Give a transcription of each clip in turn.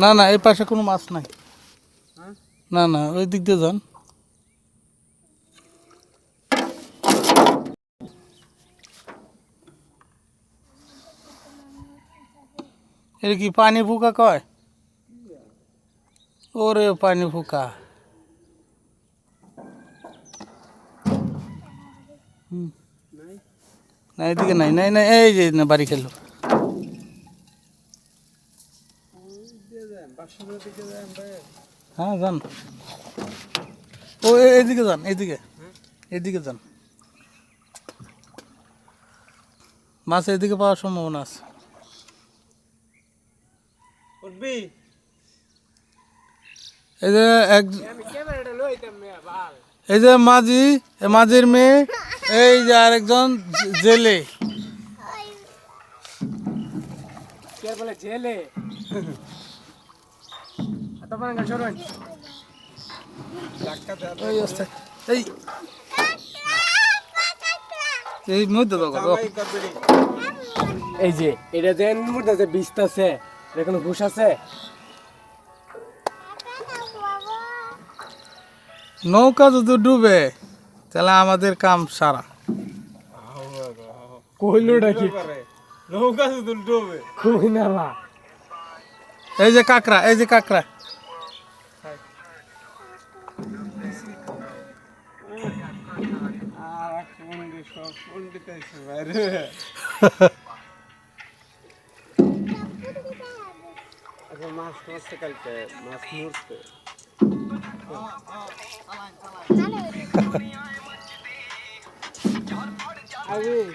না না এই পাশে কোনো মাছ নাই। হ্যাঁ? না না ওই দিক দিয়ে যান। এটা কি পানি ফুকা কয়? ওরে পানি ফুকা। নাই? না এদিকে নাই নাই নাই এই যে বাড়ি খেলো দিয়ে দেন বাসার দিকে দেন ভাই হ্যাঁ যান। ও এ- এদিকে যান এদিকে। এদিকে যান। মাছ এদিকে পাওয়ার সম্ভাবনা আছে। উঠবি। এই যে এক এই যে মাঝি মাঝির মেয়ে এই যে আরেকজন জেলে। কে বলে জেলে? এই এই। এই মধ্যে দাও এই যে এটা যে মুড়তে যে বিস্ত আছে এটা কোনো ঘুষ আছে? নৌকা যদি ডুবে তাহলে আমাদের কাম সারা। কইলোটা কি নৌকা? শুধু ডুবে। কই না এই যে কাকড়া এই যে কাকড়া।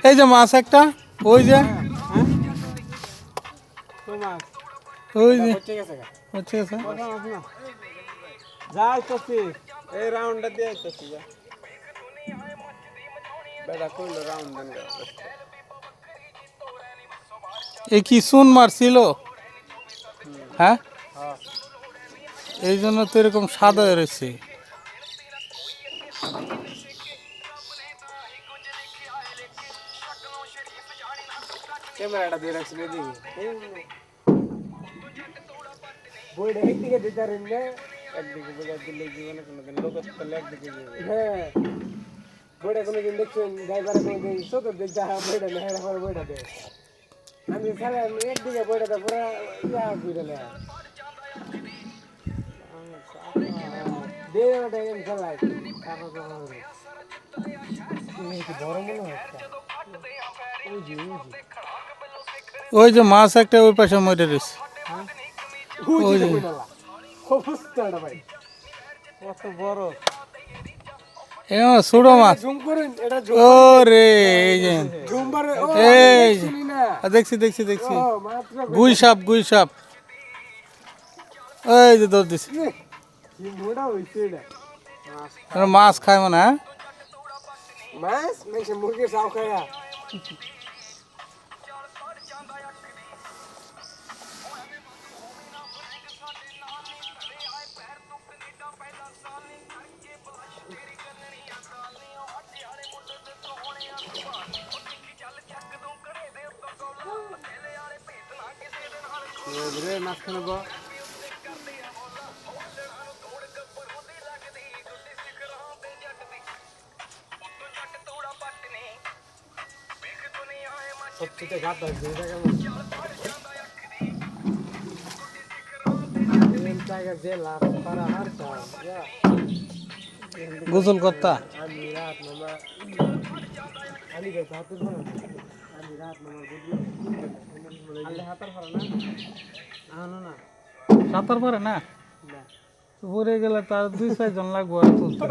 এই যে মাছ একটা ওই যে তো মাছ ওই যে ঠিক আছে হচ্ছে আছে কথা মাছ না যাই তোছি এই রাউন্ডটা দিয়ে আইতেছি যা বেটা কইলো রাউন্ড দেন এ কি চুন মারছিল? হ্যাঁ? এই জন্য তো এরকম সাদা রয়েছে। ক্যামেরাটা দিয়ে রাখছিল এদিকে। বইটা একদিকে দিতে পারেন না একদিকে বোঝা দিলে জীবনে কোনোদিন লোক তাহলে একদিকে হ্যাঁ। বইটা কোনোদিন দেখছেন? ড্রাইভারে কোনোদিন চতুর্দিক যা বইটা নেই পরে বইটা দেয়। আমি আমি একদিকে বইটা দেয় পুরো ইয়া করে নেয়। দিয়ে ওটা এম খেলায়। তারপর বড় মনে হচ্ছে ওই যে ওই যে ওই যে মাছ একটা ওই পাশে মরে রয়েছে। ওই যে অবস্থাটা ভাই। কত বড়। ছোট মাছ। ও রে এই যে। দেখছি দেখছি দেখছি গুই সাপ গুই সাপ এই যে দৌড় দিছি। মাছ খায় মানে হ্যাঁ মাছ? খায়া। বা। সবচেয়ে এটা কেমন গোসল করতা আমি রাত মামা। আমি দেখতে সাঁতার পারে না? না পরে গেলে তার দুই চারজন লাগবো আর তুলতে।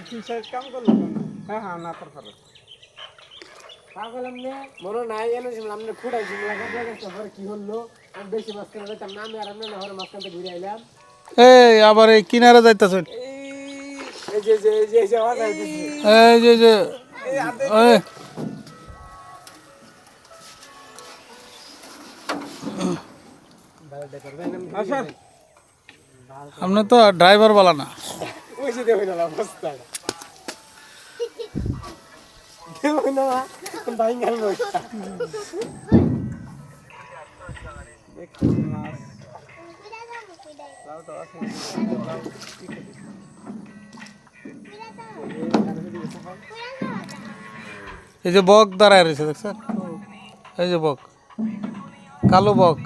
তুই সাইড কাম করল হ্যাঁ হ্যাঁ না তোর ফোন পাগল আমনে মনে নাই এনে ছিলাম আমনে খুঁড়াই ছিলাম লাগা লাগা পরে কি হলো আমি বেশি মাছ কেন যাইতাম না আমি আর আমনে না হরে কানতে ঘুরে আইলাম এই আবার এই কিনারে যাইতেছে এই যে যে এই যে এই। যে এই যে আপনি তো ড্রাইভার বলা না। এই যে বক দাঁড়ায় রয়েছে দেখছেন? এই যে বক কালো বক।